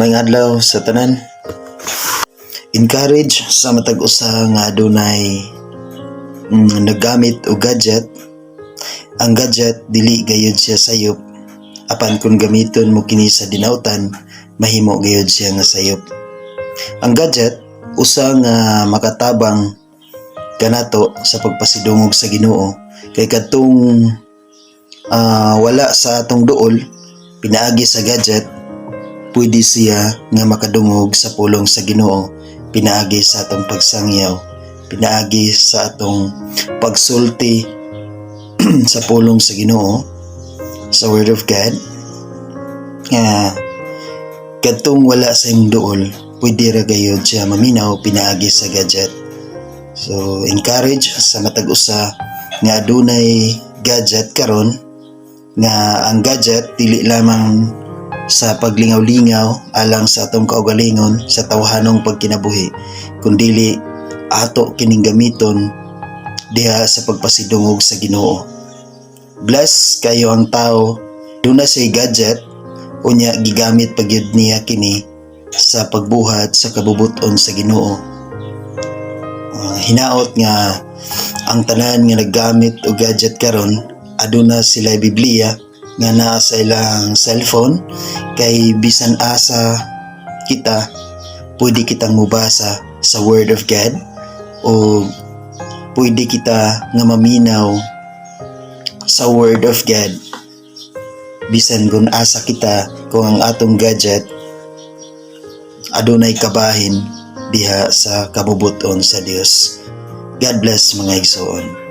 May adlaw sa tanan. Encourage sa matag usa nga adunay mm, nagamit og gadget. Ang gadget dili gayud siya sayop. Apan kung gamiton mo kini sa dinautan, mahimo gayud siya nga sayop. Ang gadget usa nga makatabang kanato sa pagpasidungog sa Ginoo kay kadtong ah, wala sa atong duol pinaagi sa gadget pwede siya nga makadungog sa pulong sa Ginoo pinaagi sa atong pagsangyaw pinaagi sa atong pagsulti sa pulong sa Ginoo sa word of God. Nga kadtong wala sa imong duol pwede ra gayud siya maminaw pinaagi sa gadget. So, encourage sa matag usa nga adunay gadget karon nga ang gadget dili lamang sa paglingaw-lingaw alang sa atong kaugalingon sa tawhanong pagkinabuhi kundili ato kining gamiton diha sa pagpasidungog sa Ginoo. Bless kayo ang tao. Duna say gadget unya gigamit pagyud niya kini sa pagbuhat sa kabubuton sa Ginoo. Uh, hinaot nga ang tanan nga naggamit og gadget karon aduna sila Biblia nga naa sa ilang cellphone kay bisan asa kita pwede kitang mubasa sa Word of God o pwede kita nga maminaw sa Word of God bisan kung asa kita kung ang atong gadget adunay kabahin diha sa kabubuton sa Dios. God bless mga igsoon.